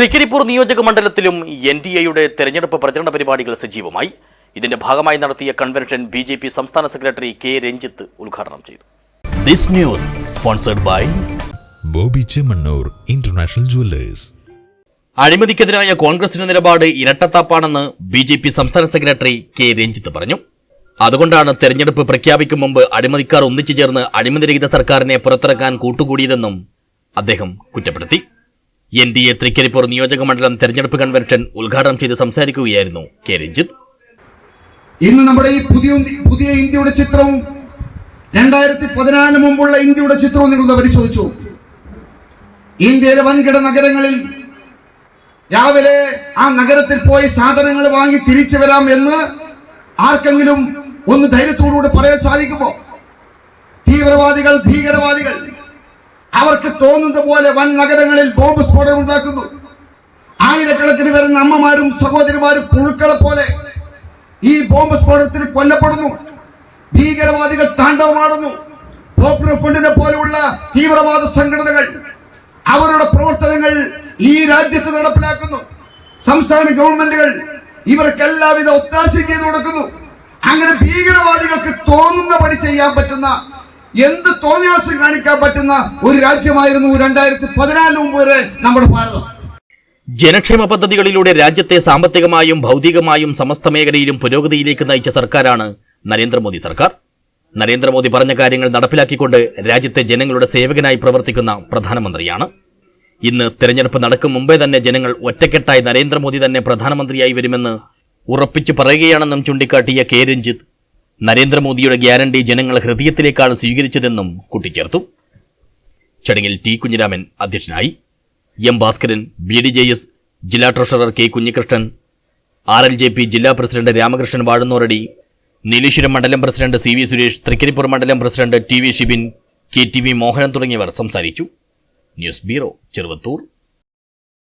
തൃക്കരിപ്പൂർ നിയോജക മണ്ഡലത്തിലും N D എയുടെ തെരഞ്ഞെടുപ്പ് പ്രചരണ പരിപാടികൾ സജീവമായി. ഇതിന്റെ ഭാഗമായി നടത്തിയ കൺവെൻഷൻ ബി ജെ പി സംസ്ഥാന സെക്രട്ടറി കെ രഞ്ജിത്ത് ഉദ്ഘാടനം ചെയ്തു. This news sponsored by Bobby Chemmanur international jewellers അഴിമതിക്കെതിരായ കോൺഗ്രസിന്റെ നിലപാട് ഇരട്ടത്താപ്പാണെന്ന് ബി ജെ പി സംസ്ഥാന സെക്രട്ടറി കെ രഞ്ജിത്ത് പറഞ്ഞു. അതുകൊണ്ടാണ് തെരഞ്ഞെടുപ്പ് പ്രഖ്യാപിക്കും മുമ്പ് അഴിമതിക്കാർ ഒന്നിച്ചു ചേർന്ന് അഴിമതിരഹിത സർക്കാരിനെ പുറത്തിറക്കാൻ കൂട്ടുകൂടിയതെന്നും അദ്ദേഹം കുറ്റപ്പെടുത്തി. എൻ ഡി എ തൃക്കരിപ്പൂർ നിയോജക മണ്ഡലം തെരഞ്ഞെടുപ്പ് കൺവെൻഷൻ ഉദ്ഘാടനം ചെയ്ത് സംസാരിക്കുകയായിരുന്നു കെ രഞ്ജിത്ത്. ഇന്ന് നമ്മുടെ ഈ പുതിയ പുതിയ ഇന്ത്യയുടെ ചിത്രവും രണ്ടായിരത്തി പതിനാലിന് മുമ്പുള്ള ഇന്ത്യയുടെ ചിത്രവും നിങ്ങൾ പരിശോധിച്ചു. ഇന്ത്യയിലെ വൻകിട നഗരങ്ങളിൽ രാവിലെ ആ നഗരത്തിൽ പോയി സാധനങ്ങൾ വാങ്ങി തിരിച്ചു വരാം എന്ന് ആർക്കെങ്കിലും ഒന്ന് ധൈര്യത്തോടുകൂടി പറയാൻ സാധിക്കുമോ? തീവ്രവാദികൾ ഭീകരവാദികൾ അവർക്ക് തോന്നുന്ന പോലെ വൻ നഗരങ്ങളിൽ ബോംബ് സ്ഫോടനം ഉണ്ടാക്കുന്നു. ആയിരക്കണക്കിന് വരുന്ന അമ്മമാരും സഹോദരിമാരും പുഴുക്കളെ പോലെ ഈ ബോംബ് സ്ഫോടനത്തിന് കൊല്ലപ്പെടുന്നു. ഭീകരവാദികൾ താണ്ഡവമാടുന്നു. പോപ്പുലർ ഫ്രണ്ടിനെ പോലെയുള്ള തീവ്രവാദ സംഘടനകൾ അവരുടെ പ്രവർത്തനങ്ങൾ ഈ രാജ്യത്ത് നടപ്പിലാക്കുന്നു. സംസ്ഥാന ഗവൺമെന്റുകൾ ഇവർക്ക് എല്ലാവിധ ഒത്താശയും ചെയ്തു കൊടുക്കുന്നു. അങ്ങനെ ഭീകരവാദികൾക്ക് തോന്നുന്ന പടി ചെയ്യാൻ പറ്റുന്ന എന്ത് തോന്നിയാസം കാണിക്കാൻ പറ്റുന്ന ഒരു രാജ്യമായിരുന്നു രണ്ടായിരത്തി പതിനാല് മുമ്പ് വരെ നമ്മുടെ ഭാരതം. ജനക്ഷേമ പദ്ധതികളിലൂടെ രാജ്യത്തെ സാമ്പത്തികമായും ഭൗതികമായും സമസ്ത മേഖലയിലും പുരോഗതിയിലേക്ക് നയിച്ച സർക്കാരാണ് നരേന്ദ്രമോദി സർക്കാർ. നരേന്ദ്രമോദി പറഞ്ഞ കാര്യങ്ങൾ നടപ്പിലാക്കിക്കൊണ്ട് രാജ്യത്തെ ജനങ്ങളുടെ സേവകനായി പ്രവർത്തിക്കുന്ന പ്രധാനമന്ത്രിയാണ്. ഇന്ന് തെരഞ്ഞെടുപ്പ് നടക്കും മുമ്പേ തന്നെ ജനങ്ങൾ ഒറ്റക്കെട്ടായി നരേന്ദ്രമോദി തന്നെ പ്രധാനമന്ത്രിയായി വരുമെന്ന് ഉറപ്പിച്ചു പറയുകയാണെന്നും ചൂണ്ടിക്കാട്ടിയ കെ രഞ്ജിത്ത് നരേന്ദ്രമോദിയുടെ ഗ്യാരണ്ടി ജനങ്ങൾ ഹൃദയത്തിലേക്കാണ് സ്വീകരിച്ചതെന്നും കൂട്ടിച്ചേർത്തു. ചടങ്ങിൽ ടി കുഞ്ഞിരാമൻ അധ്യക്ഷനായി. M Bhaskaran B D J S ജില്ലാ treasurer K Kunhikrishnan R L J P ജില്ലാ പ്രസിഡന്റ് രാമകൃഷ്ണൻ വാഴുന്നോരടി നീലേശ്വരം മണ്ഡലം president C V Suresh Trikaripur മണ്ഡലം president T V Shibin K T V Mohanan തുടങ്ങിയവർ സംസാരിച്ചു. News bureau Cheruvathur.